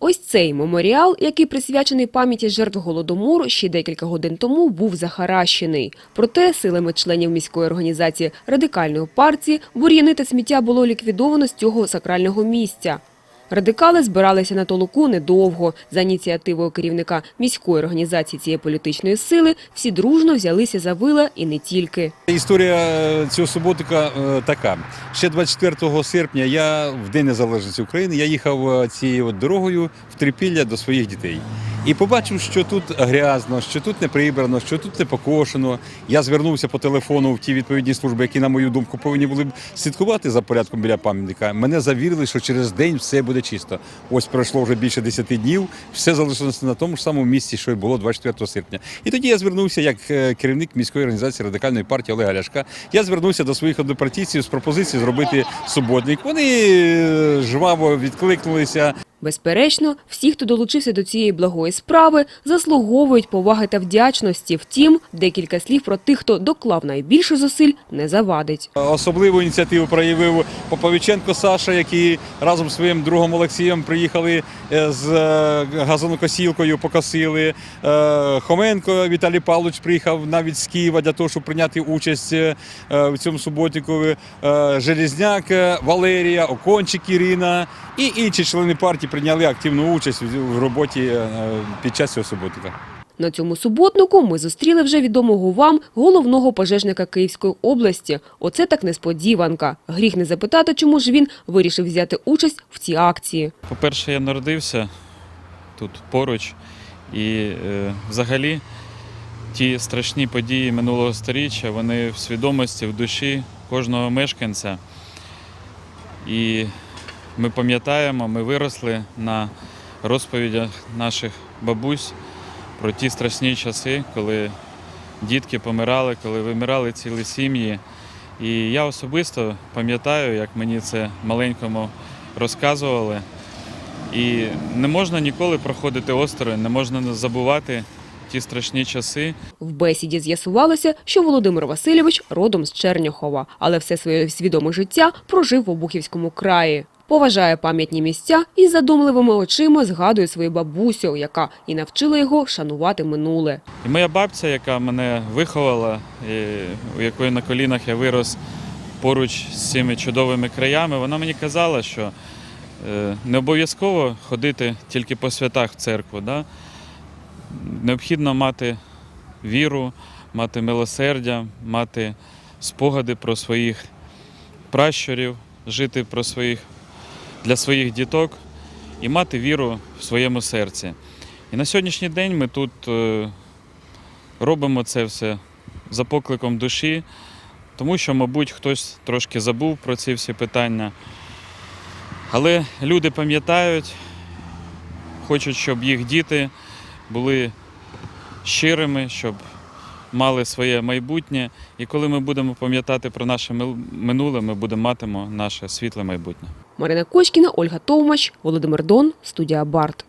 Ось цей меморіал, який присвячений пам'яті жертв голодомору, ще декілька годин тому був захаращений. Проте силами членів міської організації радикальної партії бур'яни та сміття було ліквідовано з цього сакрального місця. Радикали збиралися на толоку недовго. За ініціативою керівника міської організації цієї політичної сили всі дружно взялися за вила і не тільки. Історія е, цього суботика е, така. Ще 24 серпня я в День Незалежності України я їхав е, цією дорогою в Трипілля до своїх дітей. І побачив, що тут грязно, що тут не прибрано, що тут не покошено. Я звернувся по телефону в ті відповідні служби, які, на мою думку, повинні були б слідкувати за порядком біля пам'ятника. Мене завірили, що через день все буде чисто. Ось пройшло вже більше 10 днів, все залишилося на тому ж самому місці, що й було 24 серпня. І тоді я звернувся як е, керівник міської організації радикальної партії Олега Ляшка. Я звернувся до своїх однопартійців з пропозицією зробити суботник. Вони е, жваво відкликнулися. Безперечно, всі, хто долучився до цієї благої справи, заслуговують поваги та вдячності. Втім, декілька слів про тих, хто доклав найбільше зусиль, не завадить. Особливу ініціативу проявив Поповиченко Саша, який разом з своїм другом Олексієм приїхали е, з е, газонокосілкою, покосили. Е, Хоменко Віталій Павлович приїхав навіть з Києва для того, щоб прийняти участь в цьому суботнику. Е, Железняк Валерія, Окончик Ірина і інші члени партії прийняли активну участь в роботі е, під час цього суботника. На цьому суботнику ми зустріли вже відомого вам головного пожежника Київської області. Оце так несподіванка. Гріх не запитати, чому ж він вирішив взяти участь в цій акції. По-перше, я народився тут поруч, і е, взагалі ті страшні події минулого століття, вони в свідомості, в душі кожного мешканця. І ми пам'ятаємо, ми виросли на розповідях наших бабусь про ті страшні часи, коли дітки помирали, коли вимирали цілі сім'ї. І я особисто пам'ятаю, як мені це маленькому розказували. І не можна ніколи проходити осторонь, не можна забувати ті страшні часи. В бесіді з'ясувалося, що Володимир Васильович родом з Черняхова, але все своє свідоме життя прожив в Обухівському краї. Поважає пам'ятні місця і задумливими очима згадує свою бабусю, яка і навчила його шанувати минуле. І моя бабця, яка мене виховала, і у якої на колінах я вирос поруч з цими чудовими краями, вона мені казала, що е, не обов'язково ходити тільки по святах в церкву. Да? Необхідно мати віру, мати милосердя, мати спогади про своїх пращурів, жити про своїх, для своїх діток і мати віру в своєму серці. І на сьогоднішній день ми тут е, робимо це все за покликом душі, тому що, мабуть, хтось трошки забув про ці всі питання. Але люди пам'ятають, хочуть, щоб їх діти були щирими, щоб мали своє майбутнє. І коли ми будемо пам'ятати про наше минуле, ми будемо матимо наше світле майбутнє. Марина Кочкіна, Ольга Товмач, Володимир Дон, студія Барт.